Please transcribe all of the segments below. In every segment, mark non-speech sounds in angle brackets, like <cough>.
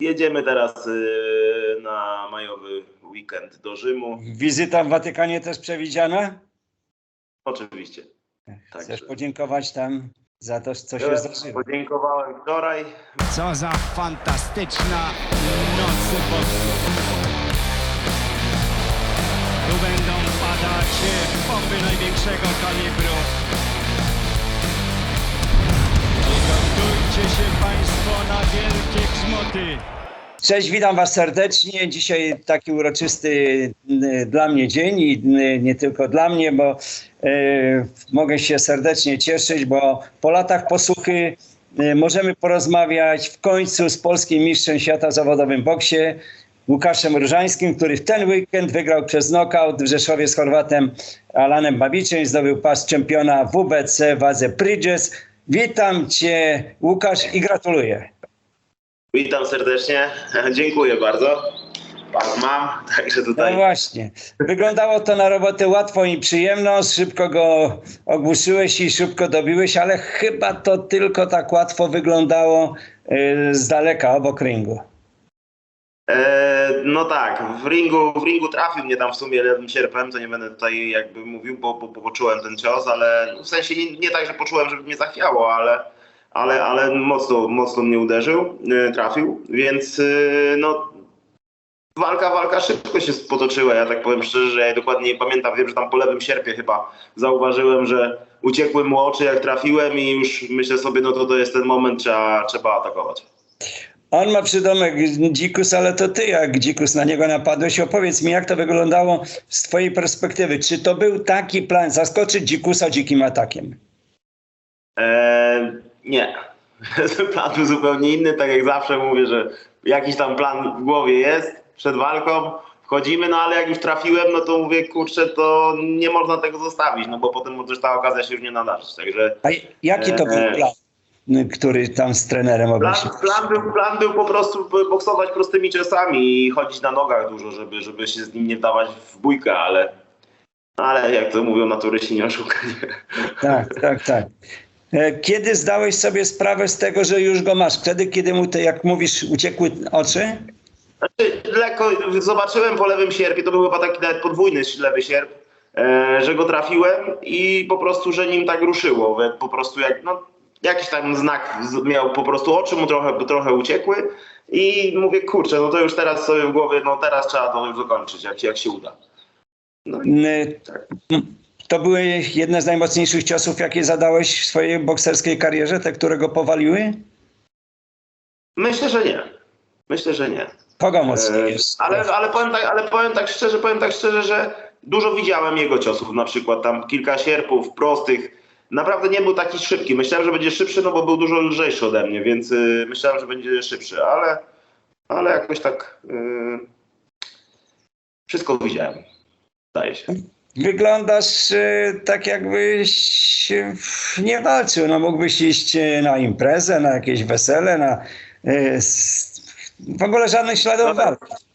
jedziemy teraz y, na majowy weekend do Rzymu. Wizyta w Watykanie też przewidziana? Oczywiście. Chcesz Także. podziękować tam za to, co się Ja zdarzyło. Podziękowałem wczoraj. Co za fantastyczna noc. Tu będą padać bomby największego kalibru. Się Państwo na wielkie grzmoty. Cześć, witam Was serdecznie. Dzisiaj taki uroczysty dla mnie dzień i nie tylko dla mnie, bo e, mogę się serdecznie cieszyć, bo po latach posłuchy e, możemy porozmawiać w końcu z polskim mistrzem świata zawodowym boksie, Łukaszem Różańskim, który w ten weekend wygrał przez knockout w Rzeszowie z Chorwatem Alanem Babiczem i zdobył pas czempiona WBC wadze Bridges. Witam Cię Łukasz i gratuluję. Witam serdecznie. Dziękuję bardzo. Pas mam, także No tutaj. właśnie. Wyglądało to na robotę łatwo i przyjemno. Szybko go ogłuszyłeś i szybko dobiłeś, ale chyba to tylko tak łatwo wyglądało y, z daleka, obok ringu. E, no tak, w ringu, w ringu trafił mnie tam w sumie lewym sierpem, to nie będę tutaj jakby mówił, bo, bo, bo poczułem ten cios, ale w sensie nie, nie tak, że poczułem, żeby mnie zachwiało, ale, ale, ale mocno, mocno mnie uderzył, e, trafił, więc e, no walka, walka szybko się potoczyła, ja tak powiem szczerze, że ja dokładnie nie pamiętam, wiem, że tam po lewym sierpie chyba zauważyłem, że uciekły mu oczy jak trafiłem i już myślę sobie, no to to jest ten moment, trzeba, trzeba atakować. On ma przydomek dzikus, ale to ty jak dzikus na niego napadłeś. Opowiedz mi, jak to wyglądało z twojej perspektywy. Czy to był taki plan, zaskoczyć dzikusa dzikim atakiem? Eee, nie. <laughs> plan był zupełnie inny, tak jak zawsze mówię, że jakiś tam plan w głowie jest przed walką, wchodzimy, no ale jak już trafiłem, no to mówię, kurczę, to nie można tego zostawić, no bo potem może ta okazja się już nie nadarzyć, także A jaki to był plan, który tam z trenerem plan, obmyślił? plan, był, plan był po prostu boksować prostymi ciosami i chodzić na nogach dużo, żeby, żeby się z nim nie wdawać w bójkę, ale ale jak to mówią, natury się nie oszuka. Tak, tak, tak. E, Kiedy zdałeś sobie sprawę z tego, że już go masz? Wtedy, kiedy mu te, jak mówisz, uciekły oczy? Znaczy, lekko zobaczyłem po lewym sierpie, to był chyba taki nawet podwójny lewy sierp, e, że go trafiłem i po prostu, że nim tak ruszyło. Po prostu jak, no, jakiś tam znak miał po prostu oczy mu trochę, trochę uciekły i mówię, kurczę, no to już teraz sobie w głowie, no teraz trzeba to już dokończyć, jak, jak się uda. No i N- To były jedne z najmocniejszych ciosów, jakie zadałeś w swojej bokserskiej karierze, te, które go powaliły? myślę, że nie. Myślę, że nie. Kogo mocniej E, jest? Ale, ale, powiem tak, ale powiem tak szczerze, powiem tak szczerze, że dużo widziałem jego ciosów, na przykład tam kilka sierpów prostych. Naprawdę nie był taki szybki. Myślałem, że będzie szybszy, no bo był dużo lżejszy ode mnie, więc y, myślałem, że będzie szybszy, ale, ale jakoś tak y, wszystko widziałem. Zdaje się. Wyglądasz e, tak, jakbyś nie walczył. No, mógłbyś iść na imprezę, na jakieś wesele, na... W ogóle żadnych śladów walki.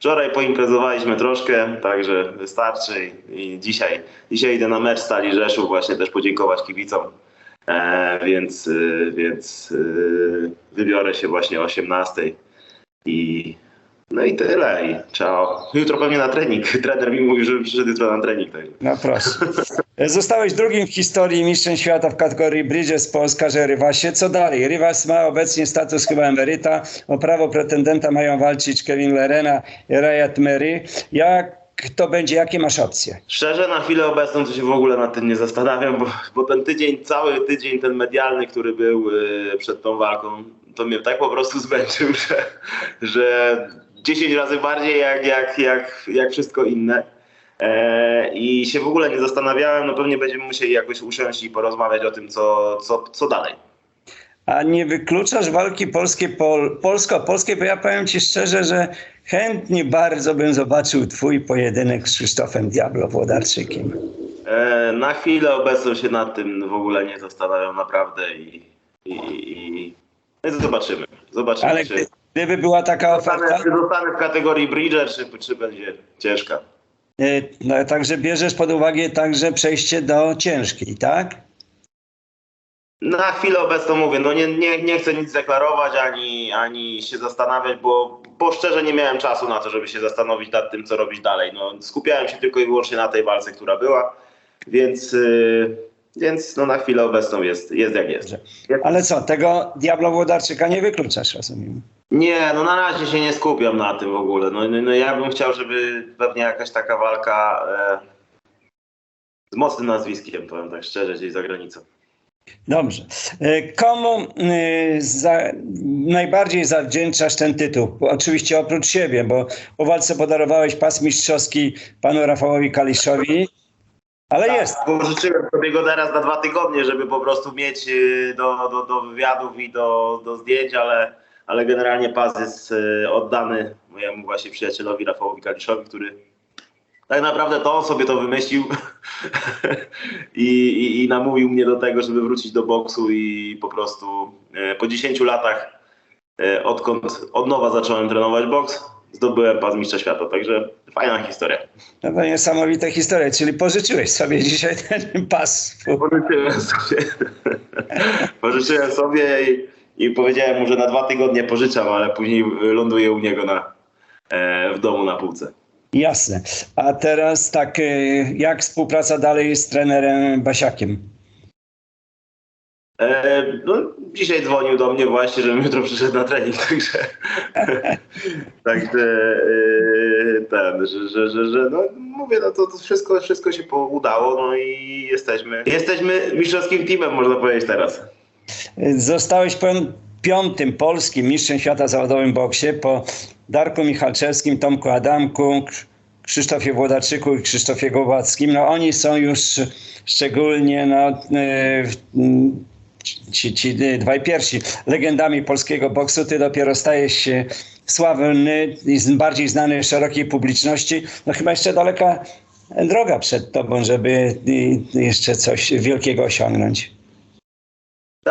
Wczoraj poimprezowaliśmy troszkę, także wystarczy i, dzisiaj, dzisiaj idę na mecz Stali Rzeszów właśnie też podziękować kibicom, e, więc, y, więc y, wybiorę się właśnie o 18 i no i tyle i ciao. Jutro pewnie na trening. <laughs> Trener mi mówił, żebym przyszedł jutro na trening. Także. No proszę. <laughs> Zostałeś drugim w historii mistrzem świata w kategorii Bridges po Oskarze Rywasie. Co dalej? Rywas ma obecnie status chyba emeryta. O prawo pretendenta mają walczyć Kevin Lerena i Rayat Mary. Jak to będzie? Jakie masz opcje? Szczerze na chwilę obecną to się w ogóle nad tym nie zastanawiam, bo, bo ten tydzień, cały tydzień ten medialny, który był y, przed tą walką, to mnie tak po prostu <laughs> zmęczył, że, że 10 razy bardziej jak, jak, jak, jak wszystko inne. E, I się w ogóle nie zastanawiałem, no pewnie będziemy musieli jakoś usiąść i porozmawiać o tym, co, co, co dalej. A nie wykluczasz walki polskie, pol, polsko-polskiej? Bo ja powiem ci szczerze, że chętnie bardzo bym zobaczył twój pojedynek z Krzysztofem Diablo Włodarczykiem. E, na chwilę obecną się nad tym w ogóle nie zastanawiam naprawdę i, i, i, i zobaczymy. Zobaczymy, Ale czy... gdy, gdyby była taka oferta, czy zostanę w kategorii Bridger, czy, czy będzie ciężka? y, no, także bierzesz pod uwagę także przejście do ciężkiej, tak? Na chwilę obecną mówię, no nie, nie, nie chcę nic deklarować ani, ani się zastanawiać, bo, bo szczerze nie miałem czasu na to, żeby się zastanowić nad tym, co robić dalej. No, skupiałem się tylko i wyłącznie na tej walce, która była, więc, yy, więc no na chwilę obecną jest, jest jak jest. Ale co, tego Diabla Włodarczyka nie wykluczasz, rozumiem. Nie, no na razie się nie skupiam na tym w ogóle. No, no, no ja bym chciał, żeby pewnie jakaś taka walka e, z mocnym nazwiskiem, powiem tak szczerze, gdzieś za granicą. Dobrze. E, Komu e, za, najbardziej zawdzięczasz ten tytuł? Oczywiście oprócz siebie, bo po walce podarowałeś pas mistrzowski panu Rafałowi Kaliszowi, ale jest. Pożyczyłem sobie go teraz na dwa tygodnie, żeby po prostu mieć y, do, do, do wywiadów i do, do zdjęć, ale, ale generalnie pas jest y, oddany mojemu właśnie przyjacielowi Rafałowi Kaliszowi, który tak naprawdę to on sobie to wymyślił <laughs> I, i, i namówił mnie do tego, żeby wrócić do boksu i po prostu e, po 10 latach, e, odkąd od nowa zacząłem trenować boks, zdobyłem pas mistrza świata, także fajna historia. No to niesamowita historia, czyli pożyczyłeś sobie dzisiaj ten pas. Pożyczyłem sobie, <laughs> pożyczyłem sobie i, i powiedziałem mu, że na dwa tygodnie pożyczam, ale później ląduję u niego na, e, w domu na półce. Jasne. A teraz tak, e, jak współpraca dalej z trenerem Basiakiem? E, no, dzisiaj dzwonił do mnie właśnie, żebym jutro przyszedł na trening, <laughs> także, także e, ten, że, że, że, że no, mówię, no to, to wszystko, wszystko się udało, no i jesteśmy, jesteśmy mistrzowskim teamem, można powiedzieć teraz. Zostałeś piątym polskim mistrzem świata zawodowym boksie po Darku Michalczewskim, Tomku Adamku, Krz- Krzysztofie Włodarczyku i Krzysztofie Głowackim. No oni są już szczególnie no, e, ci, ci dwaj pierwsi legendami polskiego boksu. Ty dopiero stajesz się sławny i bardziej znany szerokiej publiczności. No chyba jeszcze daleka droga przed tobą, żeby jeszcze coś wielkiego osiągnąć.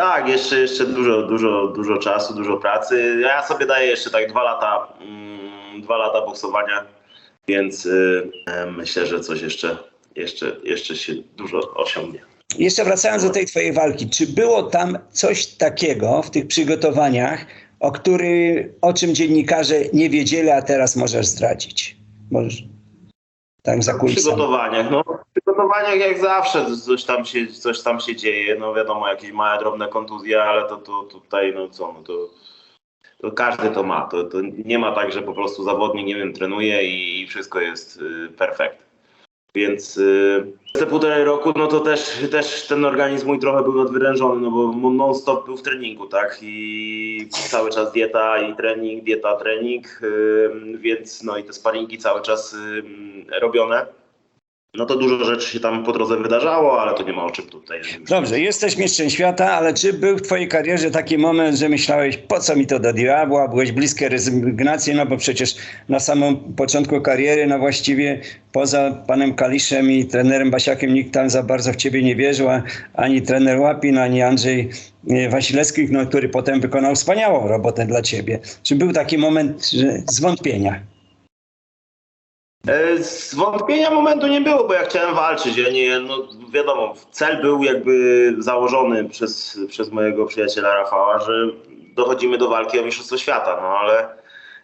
Tak, jeszcze, jeszcze dużo, dużo, dużo czasu, dużo pracy. Ja sobie daję jeszcze tak dwa lata, mm, dwa lata boksowania, więc y, myślę, że coś jeszcze, jeszcze, jeszcze się dużo osiągnie. Jeszcze wracając do tej twojej walki, czy było tam coś takiego w tych przygotowaniach, o, który, o czym dziennikarze nie wiedzieli, a teraz możesz zdradzić? Możesz. Tak, za kulisami. przygotowaniach, no w przygotowaniach jak zawsze coś tam się, coś tam się dzieje, no wiadomo, jakieś małe, drobne kontuzje, ale to, to tutaj, no co, no to, to każdy to ma, to, to nie ma tak, że po prostu zawodnik, nie wiem, trenuje i, i wszystko jest y, perfekt. Więc y, te półtorej roku, no to też, też ten organizm mój trochę był nadwyrężony, no bo non-stop był w treningu, tak? I cały czas dieta i trening, dieta, trening, więc no i te sparingi cały czas robione. No to dużo rzeczy się tam po drodze wydarzało, ale to nie ma o czym tutaj. Dobrze, jesteś mistrzem świata, ale czy był w twojej karierze taki moment, że myślałeś, po co mi to do diabła? Byłeś bliski rezygnacji, no bo przecież na samym początku kariery, no właściwie poza panem Kaliszem i trenerem Basiakiem nikt tam za bardzo w ciebie nie wierzył, ani trener Łapin, ani Andrzej e, Wasilewski, no, który potem wykonał wspaniałą robotę dla ciebie. Czy był taki moment że zwątpienia? E, Zwątpienia momentu nie było, bo ja chciałem walczyć. Ja nie, no wiadomo, cel był jakby założony przez, przez mojego przyjaciela Rafała, że dochodzimy do walki o Mistrzostwo Świata, no ale,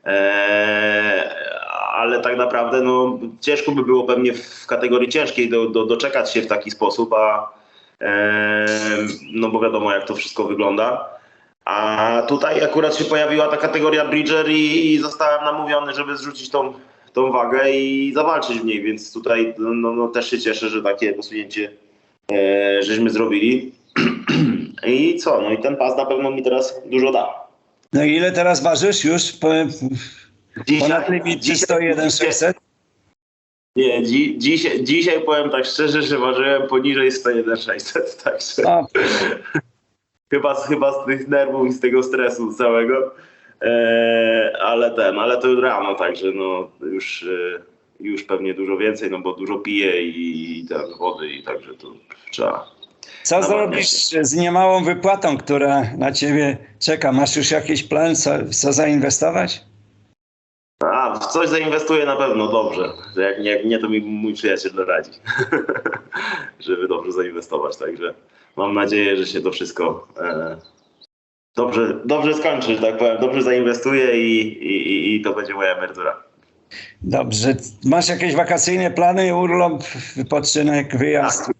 e, ale tak naprawdę no, ciężko by było pewnie w kategorii ciężkiej do, do, doczekać się w taki sposób, a e, no bo wiadomo jak to wszystko wygląda. A tutaj akurat się pojawiła ta kategoria Bridger i, i zostałem namówiony, żeby zrzucić tą, tą wagę i zawalczyć w niej, więc tutaj no, no, no, też się cieszę, że takie posunięcie e, żeśmy zrobili. <clears throat> I co? No i ten pas na pewno mi teraz dużo da. No i ile teraz ważysz już? Po, ponad limit 101 600? Nie, dzi, dzisiaj, dzisiaj powiem tak szczerze, że ważyłem poniżej 101 600, także <laughs> chyba, chyba z tych nerwów i z tego stresu całego. E, ale ten, ale to rano, także no już, e, już pewnie dużo więcej, no bo dużo piję i, i ten wody i także to trzeba. Co zrobisz z niemałą wypłatą, która na ciebie czeka? Masz już jakiś plan, co, co zainwestować? A, w coś zainwestuję na pewno dobrze. Jak nie, jak nie to mi mój przyjaciel doradzi, <laughs> żeby dobrze zainwestować. Także mam nadzieję, że się to wszystko e, dobrze, dobrze skończy, że tak powiem, dobrze zainwestuję i, i, i- to będzie moja emerytura. Dobrze. Masz jakieś wakacyjne plany, urlop, wypoczynek, wyjazd?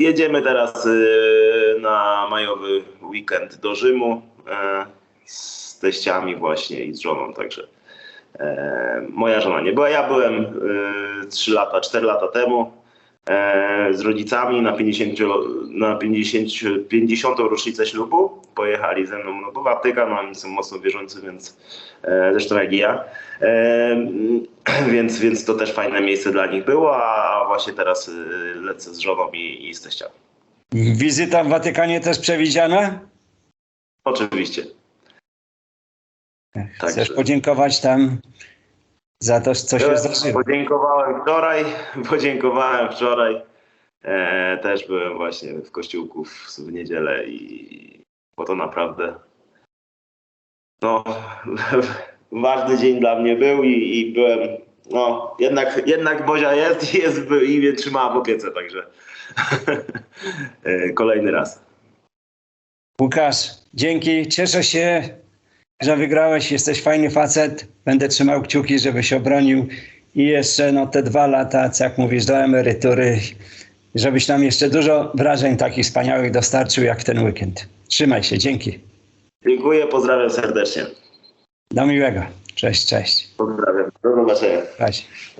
Jedziemy teraz y, na majowy weekend do Rzymu e, z teściami właśnie i z żoną, także e, moja żona nie była. Ja byłem y, 3 lata, 4 lata temu z rodzicami na 50, na 50, 50 rocznicę ślubu. Pojechali ze mną no, bo Watykan, oni są mocno wierzący, więc e, zresztą jak i ja. E, <clears throat> więc, więc to też fajne miejsce dla nich było, a właśnie teraz lecę z żoną i, i z teściami. Wizyta w Watykanie też przewidziana? Oczywiście. Chcesz Także- podziękować tam za to, co się zdarzyło. Podziękowałem wczoraj, <laughs> podziękowałem wczoraj. E, też byłem właśnie w kościółku w, w niedzielę i bo to naprawdę no, <laughs> ważny dzień dla mnie był i, i byłem, no jednak, jednak Bozia jest i, jest i mnie trzymała w opiece, także <laughs> e, kolejny raz. Łukasz, dzięki. Cieszę się, że wygrałeś. Jesteś fajny facet. Będę trzymał kciuki, żebyś obronił. I jeszcze no, te dwa lata, co jak mówisz, do emerytury, żebyś nam jeszcze dużo wrażeń takich wspaniałych dostarczył, jak ten weekend. Trzymaj się, dzięki. Dziękuję, pozdrawiam serdecznie. Do miłego. Cześć, cześć. Pozdrawiam. Do zobaczenia. Cześć.